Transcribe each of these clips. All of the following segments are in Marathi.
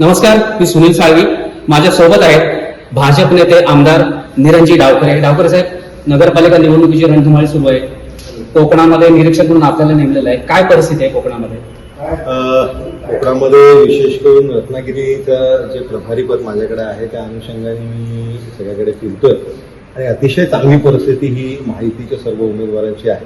नमस्कार मी सुनील साळवी. माझ्या सोबत आहेत भाजप नेते आमदार निरंजी डावकर आहे डावकर साहेब नगरपालिका निवडणुकीची रणधुमाळी सुरू आहे. कोकणामध्ये निरीक्षक म्हणून आपल्याला नेमलेलं आहे. काय परिस्थिती आहे कोकणामध्ये? कोकणामध्ये विशेष करून रत्नागिरीचं जे प्रभारी पद माझ्याकडे आहे त्या अनुषंगाने मी सगळ्याकडे फिरतोय. आणि अतिशय चांगली परिस्थिती ही माहितीच्या सर्व उमेदवारांची आहे.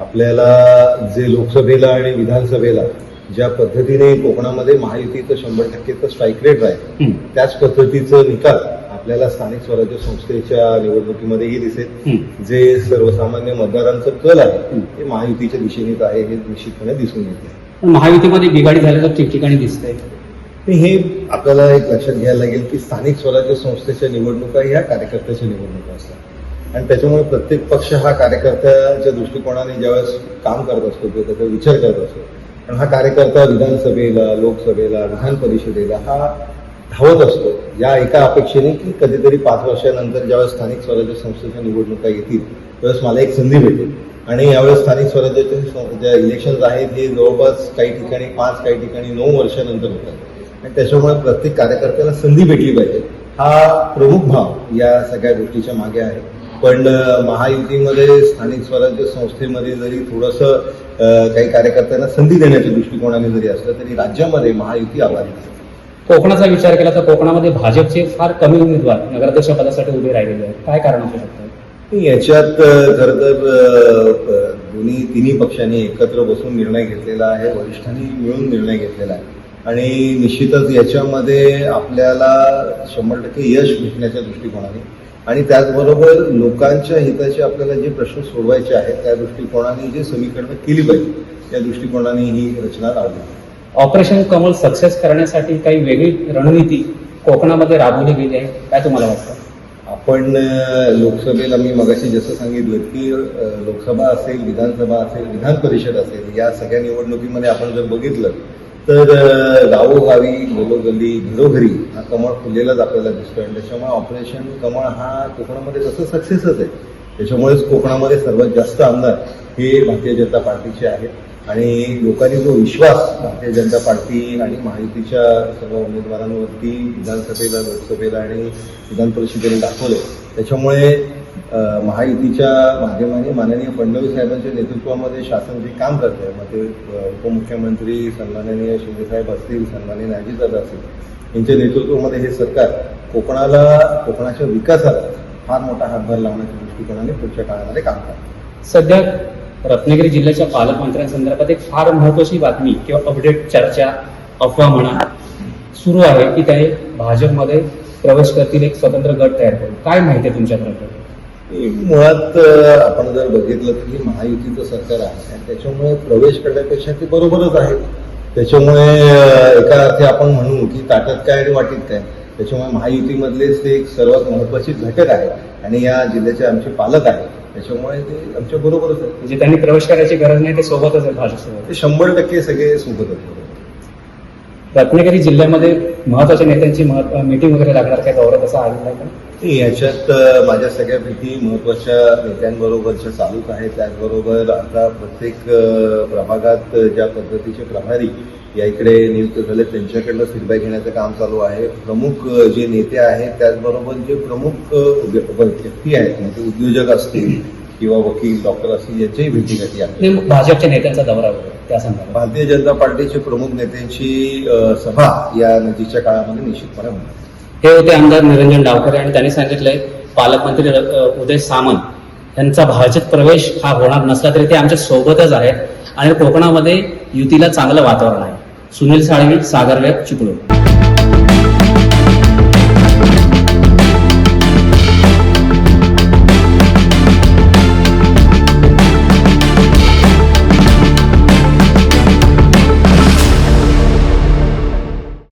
आपल्याला जे लोकसभेला आणि विधानसभेला ज्या पद्धतीने कोकणामध्ये महायुतीचं शंभर टक्केचं स्ट्राईक रेट आहे हं. त्याच पद्धतीचं निकाल आपल्याला स्थानिक स्वराज्य संस्थेच्या निवडणुकीमध्येही दिसेल. जे सर्वसामान्य मतदारांचं कल आहे हं. ते महायुतीच्या दिशेनेच आहे हे निश्चितपणे दिसून येते महायुतीमध्ये बिघाडी झालेलं ठिकठिकाणी दिसतंय आणि हे आपल्याला एक लक्षात घ्यायला लागेल की स्थानिक स्वराज्य संस्थेच्या निवडणुका ह्या कार्यकर्त्याच्या निवडणुका असतात आणि त्याच्यामुळे प्रत्येक पक्ष हा कार्यकर्त्याच्या दृष्टिकोनाने ज्यावेळेस काम करत असतो किंवा त्याचा विचार करत असतो पण हा कार्यकर्ता विधानसभेला लोकसभेला विधान परिषदेला हा धावत असतो. या एका अपेक्षेने की कधीतरी पाच वर्षानंतर ज्यावेळेस स्थानिक स्वराज्य संस्थेच्या निवडणुका येतील त्यावेळेस मला एक संधी भेटेल. आणि यावेळेस स्थानिक स्वराज्याचे ज्या इलेक्शन्स आहेत हे जवळपास काही ठिकाणी पाच काही ठिकाणी नऊ वर्षानंतर होतात. आणि त्याच्यामुळे प्रत्येक कार्यकर्त्याला संधी भेटली पाहिजे. हा प्रमुख भाव या सगळ्या गोष्टीच्या मागे आहे. पण महायुतीमध्ये स्थानिक स्वराज्य संस्थेमध्ये जरी थोडंसं काही कार्यकर्त्यांना संधी देण्याच्या दृष्टिकोनाने जरी असलं तरी राज्यामध्ये महायुती आव्हान कोकणाचा विचार केला तर कोकणामध्ये भाजपचे फार कमी उमेदवार नगराध्यक्ष पदासाठी उभे राहिलेले आहेत. काय कारण असू शकतं? याच्यात खरं तर दोन्ही तिन्ही पक्षांनी एकत्र बसून निर्णय घेतलेला आहे वरिष्ठांनी मिळून निर्णय घेतलेला आहे. आणि निश्चितच याच्यामध्ये आपल्याला शंभर टक्के यश भेटण्याच्या दृष्टिकोनाने आणि त्याचबरोबर लोकांच्या हिताचे आपल्याला जे प्रश्न सोडवायचे आहेत त्या दृष्टिकोनाने जे समीकरणं केली पाहिजे त्या दृष्टिकोनाने ही रचना लावली ऑपरेशन कमल सक्सेस करण्यासाठी काही वेगळी रणनीती कोकणामध्ये राबवली गेली आहे काय तुम्हाला वाटतं? आपण लोकसभेला मी मगाशी जसं सांगितलं की लोकसभा असेल विधानसभा असेल विधान परिषद असेल या सगळ्या निवडणुकीमध्ये आपण जर बघितलं तर गावोगावी घरोगल्ली घरोघरी हा कमळ फुललेलाच आपल्याला दिसतोय. आणि त्याच्यामुळे ऑपरेशन कमळ हा कोकणामध्ये तसं सक्सेसच आहे त्याच्यामुळेच कोकणामध्ये सर्वात जास्त आमदार हे भारतीय जनता पार्टीचे आहेत. आणि लोकांनी जो विश्वास भारतीय जनता पार्टी आणि महायुतीच्या सर्व उमेदवारांवरती विधानसभेला लोकसभेला आणि विधान परिषदेला दाखवले त्याच्यामुळे महायुतीच्या माध्यमाने माननीय फडणवीस साहेबांच्या नेतृत्वामध्ये शासन जे काम करत आहे मग ते उपमुख्यमंत्री सन्माननीय शिंदेसाहेब असतील सन्माननीय अजितदादा असतील यांच्या नेतृत्वामध्ये हे सरकार कोकणाला कोकणाच्या विकासाला फार मोठा हातभार लावण्याच्या दृष्टिकोनाने पुढच्या काळामध्ये काम करतात सध्या रत्नागिरी जिल्ह्याच्या पालकमंत्र्यांसंदर्भात एक फार महत्वाची बातमी किंवा अपडेट चर्चा अफवा म्हणा सुरू आहे की ते भाजपमध्ये प्रवेश करतील एक स्वतंत्र गट तयार करून. काय माहिती आहे तुमच्यापर्यंत मुळात आपण जर बघितलं तर हे महायुतीचं सरकार आहे आणि त्याच्यामुळे प्रवेश करण्यापेक्षा ते बरोबरच आहे. त्याच्यामुळे एका अर्थी आपण म्हणू की ताटात काय आणि वाटीत काय. त्याच्यामुळे महायुतीमधलेच ते एक सर्वात महत्त्वाचे घटक आहे आणि या जिल्ह्याचे आमचे पालक आहेत त्याच्यामुळे ते आमच्या बरोबरच आहे. म्हणजे त्यांनी प्रवेश करायची गरज नाही ते सोबतच आहे भाजपसोबत. ते शंभर टक्के सगळे सोबत आहेत. रत्नागिरी जिल्ह्यामध्ये महत्त्वाच्या नेत्यांची मीटिंग वगैरे लागणार काय दौरा तसा आलेला आहे का? याच्यात माझ्या सगळ्या भेटी महत्त्वाच्या नेत्यांबरोबरच्या चालूच आहेत. त्याचबरोबर आता प्रत्येक प्रभागात ज्या पद्धतीचे प्रभारी या इकडे नियुक्त झाले त्यांच्याकडनं फीडबॅक घेण्याचं काम चालू आहे. प्रमुख जे नेते आहेत त्याचबरोबर जे प्रमुख व्यक्ती आहेत म्हणजे उद्योजक असतील किंवा वकील डॉक्टर असतील यांच्याही भेटी घेतली आहे. भाजपच्या नेत्यांचा दौरा त्या संदर्भात. भारतीय जनता पार्टीचे प्रमुख नेत्यांची सभा या नजीकच्या काळामध्ये निश्चितपणे होणार हे होते आमदार निरंजन डावकरे आणि त्यांनी सांगितलंय पालकमंत्री उदय सामंत यांचा भाजप प्रवेश हा होणार नसला तरी ते आमच्या सोबतच आहेत आणि कोकणामध्ये युतीला चांगलं वातावरण आहे. सुनील साळवी सागरवेब चिपळूण.